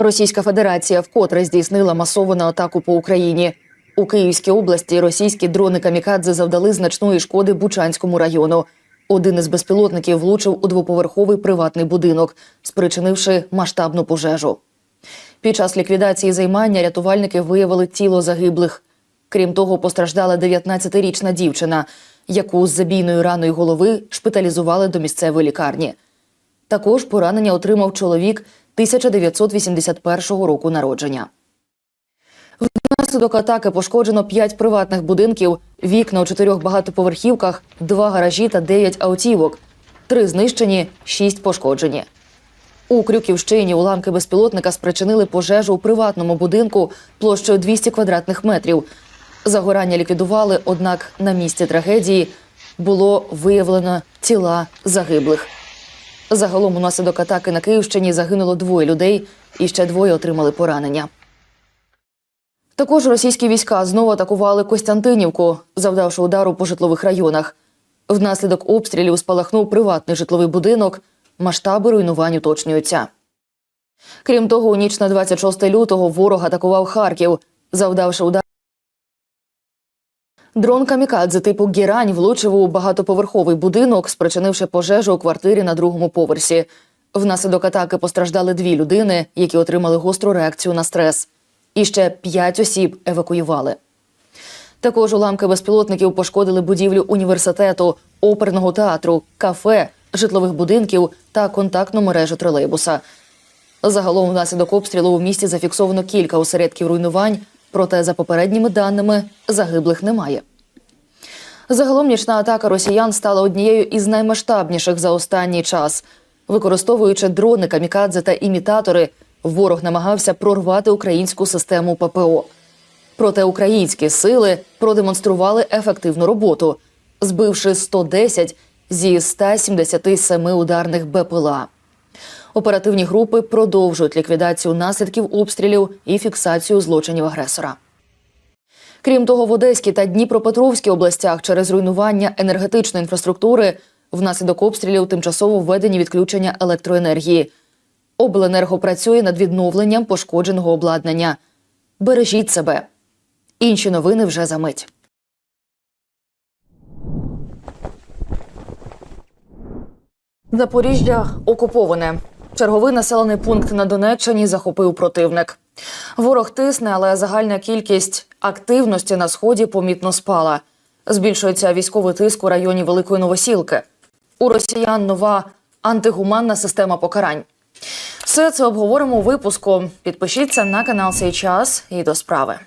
Російська Федерація вкотре здійснила масовану атаку по Україні. У Київській області російські дрони камікадзе завдали значної шкоди Бучанському району. Один із безпілотників влучив у двоповерховий приватний будинок, спричинивши масштабну пожежу. Під час ліквідації займання рятувальники виявили тіло загиблих. Крім того, постраждала 19-річна дівчина, яку з забійною раною голови шпиталізували до місцевої лікарні. Також поранення отримав чоловік 1981 року народження. Внаслідок атаки пошкоджено 5 приватних будинків, вікна у чотирьох багатоповерхівках, два гаражі та 9 автівок. Три знищені, шість пошкоджені. У Крюківщині уламки безпілотника спричинили пожежу у приватному будинку площею 200 квадратних метрів. Загорання ліквідували, однак на місці трагедії було виявлено тіла загиблих. Загалом унаслідок атаки на Київщині загинуло двоє людей і ще двоє отримали поранення. Також російські війська знову атакували Костянтинівку, завдавши удару по житлових районах. Внаслідок обстрілів спалахнув приватний житловий будинок. Масштаби руйнувань уточнюються. Крім того, у ніч на 26 лютого ворог атакував Харків, завдавши удар. Дрон камікадзе типу Гірань влучив у багатоповерховий будинок, спричинивши пожежу у квартирі на другому поверсі. Внаслідок атаки постраждали дві людини, які отримали гостру реакцію на стрес. І ще п'ять осіб евакуювали. Також уламки безпілотників пошкодили будівлю університету, оперного театру, кафе, житлових будинків та контактну мережу тролейбуса. Загалом внаслідок обстрілу у місті зафіксовано кілька осередків руйнувань, проте за попередніми даними загиблих немає. Загалом нічна атака росіян стала однією із наймасштабніших за останній час. Використовуючи дрони, камікадзе та імітатори, ворог намагався прорвати українську систему ППО. Проте українські сили продемонстрували ефективну роботу, збивши 110 зі 177 ударних БПЛА. Оперативні групи продовжують ліквідацію наслідків обстрілів і фіксацію злочинів агресора. Крім того, в Одеській та Дніпропетровській областях через руйнування енергетичної інфраструктури внаслідок обстрілів тимчасово введені відключення електроенергії. Обленерго працює над відновленням пошкодженого обладнання. Бережіть себе. Інші новини вже за мить. Запоріжжя окуповане. Черговий населений пункт на Донеччині захопив противник. Ворог тисне, але загальна кількість активності на сході помітно спала. Збільшується військовий тиск у районі Великої Новосілки. У росіян нова антигуманна система покарань. Все це обговоримо у випуску. Підпишіться на канал «Сей час» і до справи.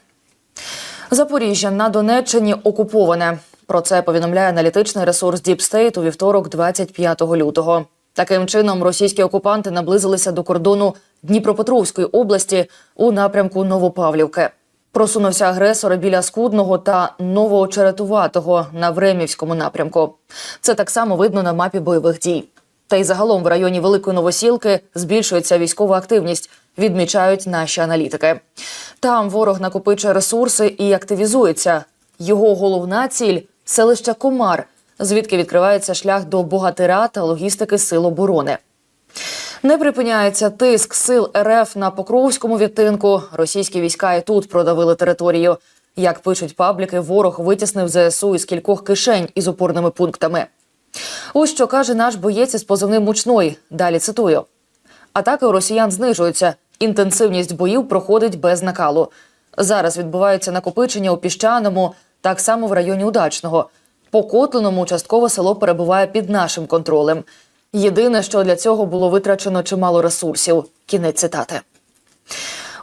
Запоріжжя на Донеччині окуповане. Про це повідомляє аналітичний ресурс State у вівторок, 25 лютого. Таким чином, російські окупанти наблизилися до кордону Дніпропетровської області у напрямку Новопавлівки. Просунувся агресор біля Скудного та Новоочеретуватого на Времівському напрямку. Це так само видно на мапі бойових дій. Та й загалом в районі Великої Новосілки збільшується військова активність, відмічають наші аналітики. Там ворог накопичує ресурси і активізується. Його головна ціль селище Комар, звідки відкривається шлях до богатира та логістики сил оборони. Не припиняється тиск сил РФ на Покровському відтинку. Російські війська і тут продавили територію. Як пишуть пабліки, ворог витіснив ЗСУ із кількох кишень із опорними пунктами. Ось що каже наш боєць із позивним мучной. Далі цитую: атаки у росіян знижуються. Інтенсивність боїв проходить без накалу. Зараз відбувається накопичення у піщаному, так само в районі удачного. По Котлиному частково село перебуває під нашим контролем. Єдине, що для цього було витрачено чимало ресурсів. Кінець цитати.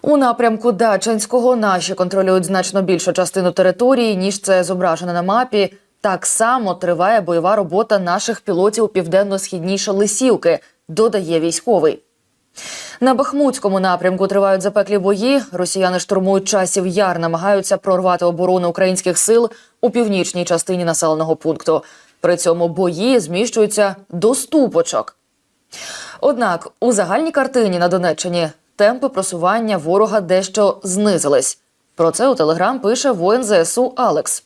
У напрямку Дачанського наші контролюють значно більшу частину території, ніж це зображено на мапі. Так само триває бойова робота наших пілотів південно-східніше Лисівки, додає військовий. На Бахмутському напрямку тривають запеклі бої. Росіяни штурмують часів яр, намагаються прорвати оборону українських сил у північній частині населеного пункту. При цьому бої зміщуються до ступочок. Однак у загальній картині на Донеччині темпи просування ворога дещо знизились. Про це у телеграм пише воїн ЗСУ Алекс.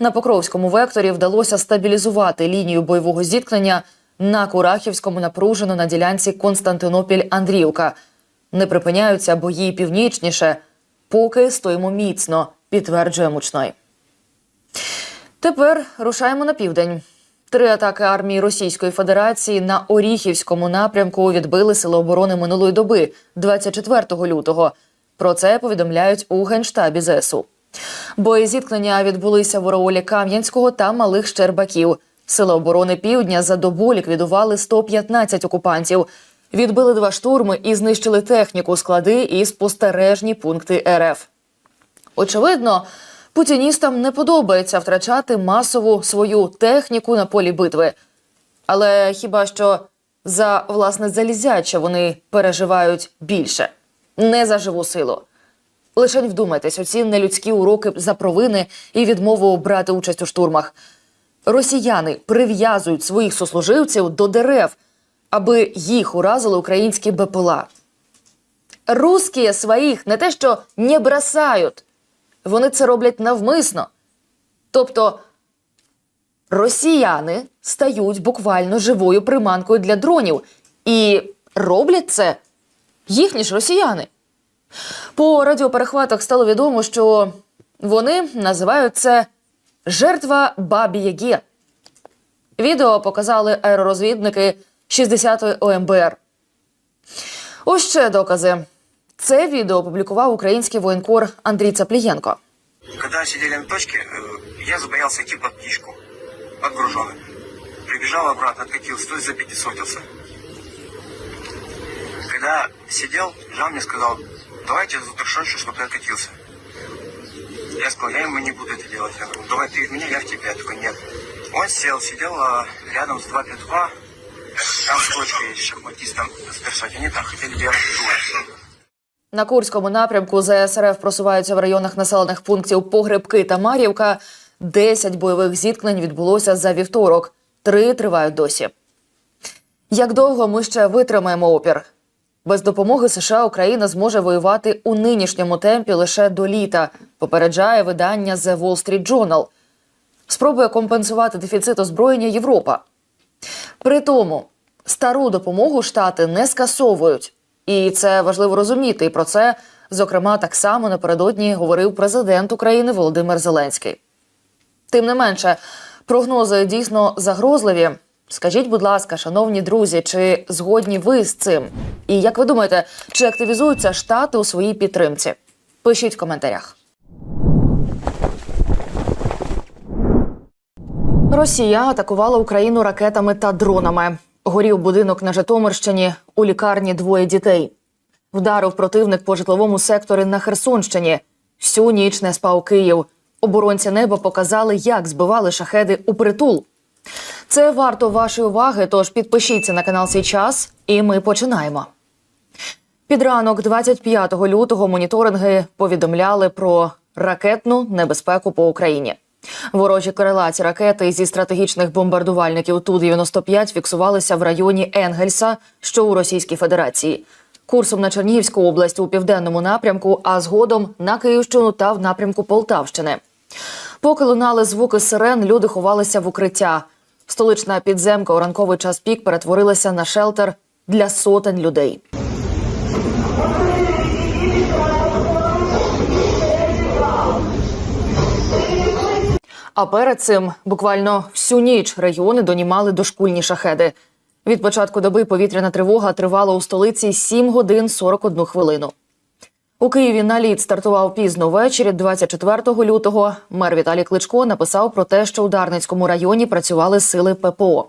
На Покровському векторі вдалося стабілізувати лінію бойового зіткнення на Курахівському напружено на ділянці Константинопіль-Андріївка. Не припиняються бої північніше, поки стоїмо міцно, підтверджує мучной. Тепер рушаємо на південь. Три атаки армії Російської Федерації на Оріхівському напрямку відбили сили оборони минулої доби, 24 лютого. Про це повідомляють у генштабі ЗСУ. Боєзіткнення відбулися в Ораолі Кам'янського та Малих Щербаків. Сили оборони Півдня за добу ліквідували 115 окупантів, відбили два штурми і знищили техніку, склади і спостережні пункти РФ. Очевидно, путіністам не подобається втрачати масову свою техніку на полі битви. Але хіба що за власне залізяче вони переживають більше, не за живу силу. Лишень вдумайтесь, оці нелюдські уроки за провини і відмову брати участь у штурмах. Росіяни прив'язують своїх сослуживців до дерев, аби їх уразили українські БПЛА. Русські своїх не те, що не бросають, вони це роблять навмисно. Тобто росіяни стають буквально живою приманкою для дронів. І роблять це їхні ж росіяни. По радіоперехватах стало відомо, що вони називають це жертва Бабі Ягі. Відео показали аеророзвідники 60-ї ОМБР. Ось ще докази. Це відео опублікував український воєнкор Андрій Цаплієнко. Когда сидели на точке, э, я забоялся идти под птичку, подгруженный. Прибежал обратно, откатился, то есть запятисотился. Когда сидел, Жан мне сказал, давайте затушенщу, чтобы ты откатился. Я сказал, я ему не буду это делать. Я говорю, давай ты в меня, я в тебя. Я такой, нет. Он сел, сидел а, рядом с 252, там точка есть, шахматистом с персоне. Они там хотели делать дуэль. На Курському напрямку ЗСРФ просуваються в районах населених пунктів Погребки та Мар'ївка. Десять бойових зіткнень відбулося за вівторок. Три тривають досі. Як довго ми ще витримаємо опір? Без допомоги США Україна зможе воювати у нинішньому темпі лише до літа, попереджає видання The Wall Street Journal. Спробує компенсувати дефіцит озброєння Європа. При тому стару допомогу штати не скасовують, і це важливо розуміти. І про це, зокрема, так само напередодні говорив президент України Володимир Зеленський. Тим не менше, прогнози дійсно загрозливі. Скажіть, будь ласка, шановні друзі, чи згодні ви з цим? І як ви думаєте, чи активізуються штати у своїй підтримці? Пишіть в коментарях. Росія атакувала Україну ракетами та дронами. Горів будинок на Житомирщині, у лікарні двоє дітей. Вдарив противник по житловому секторі на Херсонщині. Всю ніч не спав Київ. Оборонці неба показали, як збивали шахеди у притул. Це варто вашої уваги, тож підпишіться на канал «Сій час» і ми починаємо. Під ранок 25 лютого моніторинги повідомляли про ракетну небезпеку по Україні. Ворожі крилаті ракети зі стратегічних бомбардувальників Ту-95 фіксувалися в районі Енгельса, що у Російській Федерації. Курсом на Чернігівську область у південному напрямку, а згодом на Київщину та в напрямку Полтавщини. Поки лунали звуки сирен, люди ховалися в укриття. Столична підземка у ранковий час пік перетворилася на шелтер для сотень людей. А перед цим буквально всю ніч регіони донімали дошкульні шахеди. Від початку доби повітряна тривога тривала у столиці 7 годин 41 хвилину. У Києві наліт стартував пізно ввечері, 24 лютого. Мер Віталій Кличко написав про те, що у Дарницькому районі працювали сили ППО.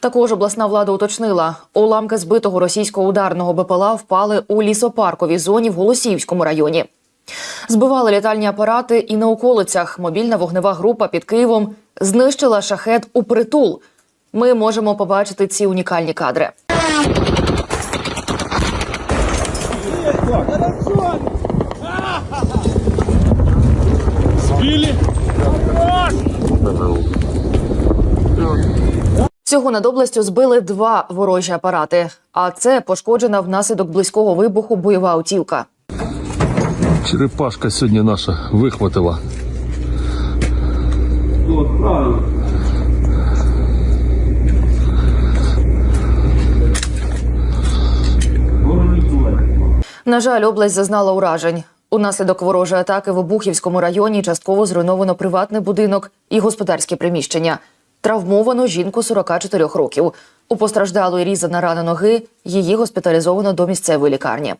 Також обласна влада уточнила, уламки збитого російського ударного БПЛА впали у лісопарковій зоні в Голосіївському районі. Збивали літальні апарати і на околицях. Мобільна вогнева група під Києвом знищила шахет у притул. Ми можемо побачити ці унікальні кадри. Всього над областю збили два ворожі апарати. А це пошкоджена внаслідок близького вибуху бойова автівка. Черепашка сьогодні наша вихватила. На жаль, область зазнала уражень. Унаслідок ворожої атаки в Обухівському районі частково зруйновано приватний будинок і господарські приміщення. Травмовано жінку 44 років. У постраждалої різана рана ноги. Її госпіталізовано до місцевої лікарні.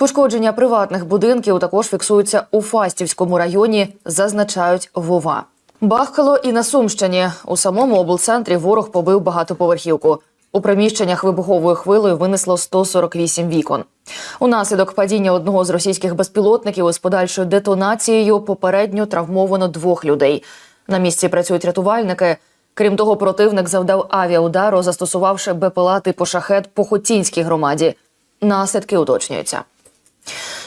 Пошкодження приватних будинків також фіксуються у Фастівському районі, зазначають Вова. Бахкало і на Сумщині. У самому облцентрі ворог побив багатоповерхівку. У приміщеннях вибуховою хвилею винесло 148 вікон. Унаслідок падіння одного з російських безпілотників із подальшою детонацією попередньо травмовано двох людей. На місці працюють рятувальники. Крім того, противник завдав авіаудару, застосувавши БПЛА типу шахет по Хотінській громаді. Наслідки уточнюються.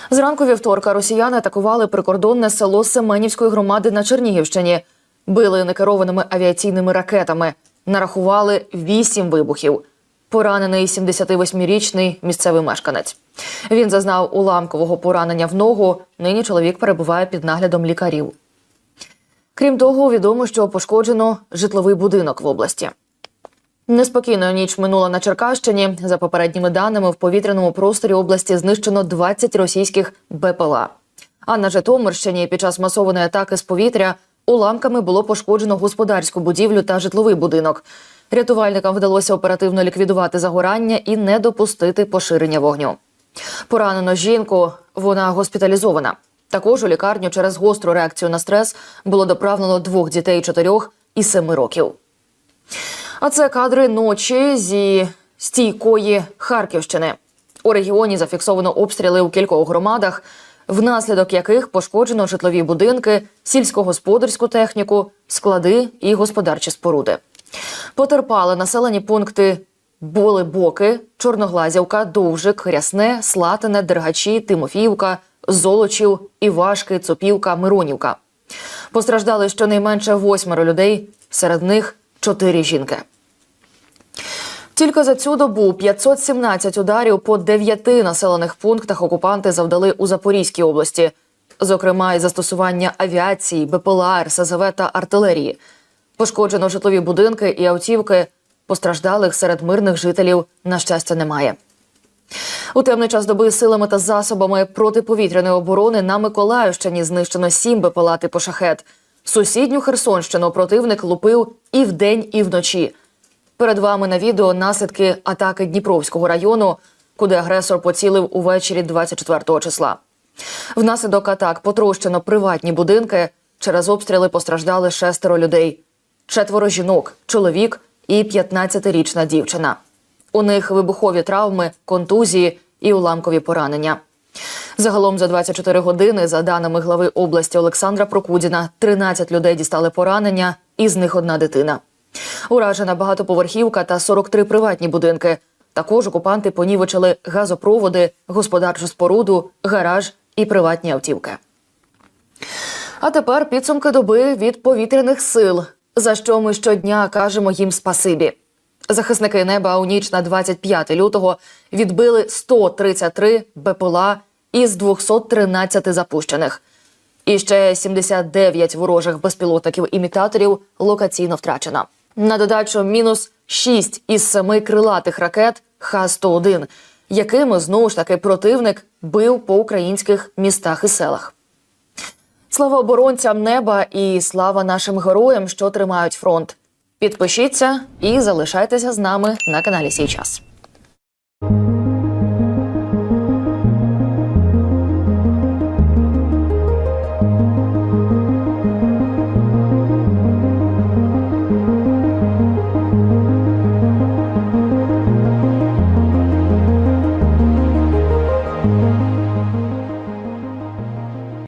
Зранку вівторка росіяни атакували прикордонне село Семенівської громади на Чернігівщині. Били некерованими авіаційними ракетами. Нарахували вісім вибухів. Поранений 78-річний місцевий мешканець. Він зазнав уламкового поранення в ногу. Нині чоловік перебуває під наглядом лікарів. Крім того, відомо, що пошкоджено житловий будинок в області. Неспокійною ніч минула на Черкащині. За попередніми даними, в повітряному просторі області знищено 20 російських БПЛА. А на Житомирщині під час масованої атаки з повітря уламками було пошкоджено господарську будівлю та житловий будинок. Рятувальникам вдалося оперативно ліквідувати загорання і не допустити поширення вогню. Поранено жінку, вона госпіталізована. Також у лікарню через гостру реакцію на стрес було доправлено двох дітей чотирьох і семи років. А це кадри ночі зі стійкої Харківщини. У регіоні зафіксовано обстріли у кількох громадах, внаслідок яких пошкоджено житлові будинки, сільськогосподарську техніку, склади і господарчі споруди. Потерпали населені пункти Боли Боки, Чорноглазівка, Довжик, Рясне, Слатине, Дергачі, Тимофіївка, Золочів, Івашки, Цопівка, Миронівка. Постраждали щонайменше восьмеро людей, серед них чотири жінки. Тільки за цю добу 517 ударів по дев'яти населених пунктах окупанти завдали у Запорізькій області, зокрема, із застосування авіації, БПЛА, РСЗВ та артилерії. Пошкоджено житлові будинки і автівки. Постраждалих серед мирних жителів, на щастя, немає. У темний час доби силами та засобами протиповітряної оборони на Миколаївщині знищено сім БПЛА типу шахет. Сусідню Херсонщину противник лупив і вдень, і вночі. Перед вами на відео наслідки атаки Дніпровського району, куди агресор поцілив увечері 24 числа. Внаслідок атак потрощено приватні будинки. Через обстріли постраждали шестеро людей: четверо жінок, чоловік і 15-річна дівчина. У них вибухові травми, контузії і уламкові поранення. Загалом за 24 години, за даними глави області Олександра Прокудіна, 13 людей дістали поранення, із них одна дитина. Уражена багатоповерхівка та 43 приватні будинки. Також окупанти понівечили газопроводи, господарчу споруду, гараж і приватні автівки. А тепер підсумки доби від повітряних сил, за що ми щодня кажемо їм спасибі. Захисники неба у ніч на 25 лютого відбили 133 БПЛА із 213 запущених. І ще 79 ворожих безпілотників-імітаторів локаційно втрачено. На додачу мінус 6 із 7 крилатих ракет Х-101, якими знову ж таки противник бив по українських містах і селах. Слава оборонцям неба і слава нашим героям, що тримають фронт. Підпишіться і залишайтеся з нами на каналі Сій час.